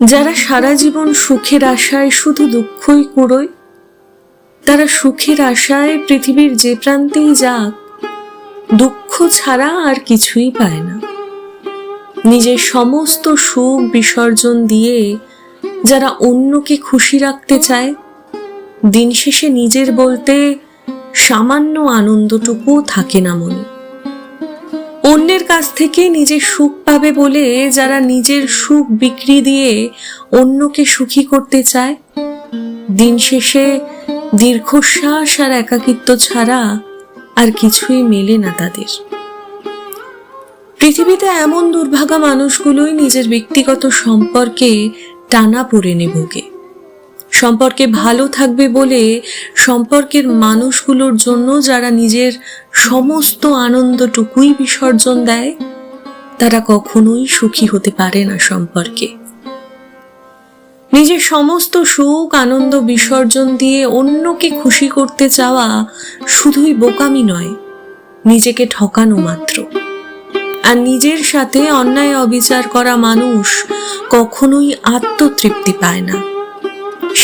যারা সারা জীবন সুখের আশায় শুধু দুঃখই কুড়োয়, তারা সুখের আশায় পৃথিবীর যে প্রান্তেই যাক, দুঃখ ছাড়া আর কিছুই পায় না। নিজের সমস্ত সুখ বিসর্জন দিয়ে যারা অন্যকে খুশি রাখতে চায়, দিন শেষে নিজের বলতে সামান্য আনন্দটুকুও থাকে না মনে। অন্যের কাছ থেকে নিজের সুখ পাবে বলে যারা নিজের সুখ বিক্রি দিয়ে অন্যকে সুখী করতে চায়। দিন শেষে দীর্ঘশ্বাস আর একাকিত্ব ছাড়া আর কিছুই মেলে না তাদের। পৃথিবীতে এমন দুর্ভাগা মানুষগুলোই নিজের ব্যক্তিগত সম্পর্কে টানা পড়ে ভোগে সম্পর্কে ভালো থাকবে বলে সম্পর্কের মানুষগুলোর জন্য যারা নিজের সমস্ত আনন্দটুকুই বিসর্জন দেয়, তারা কখনোই সুখী হতে পারে না সম্পর্কে। নিজের সমস্ত সুখ, আনন্দ, বিসর্জন দিয়ে অন্যকে খুশি করতে চাওয়া শুধুই বোকামি নয়, নিজেকে ঠকানো মাত্র। আর নিজের সাথে অন্যায় অবিচার করা মানুষ কখনোই আত্মতৃপ্তি পায় না।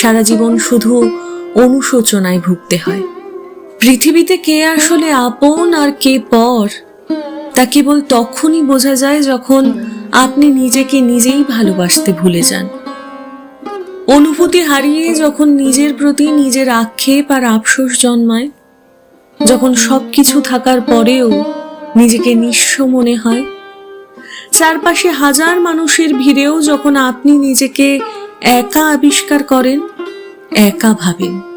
সারা জীবন শুধু অনুশোচনায় ভুগতে হয়। পৃথিবীতে কে আসলে আপন আর কে পর, তা কেবল তখনই বোঝা যায় যখন আপনি নিজেকে নিজেই ভালোবাসতে ভুলে যান। অনুভূতি হারিয়ে যখন নিজের প্রতি নিজের আক্ষেপ আর আফসোস জন্মায়, যখন সবকিছু থাকার পরেও নিজেকে নিঃস্ব মনে হয়। চারপাশে হাজার মানুষের ভিড়েও যখন আপনি নিজেকে একা আবিষ্কার করেন একা ভাবেন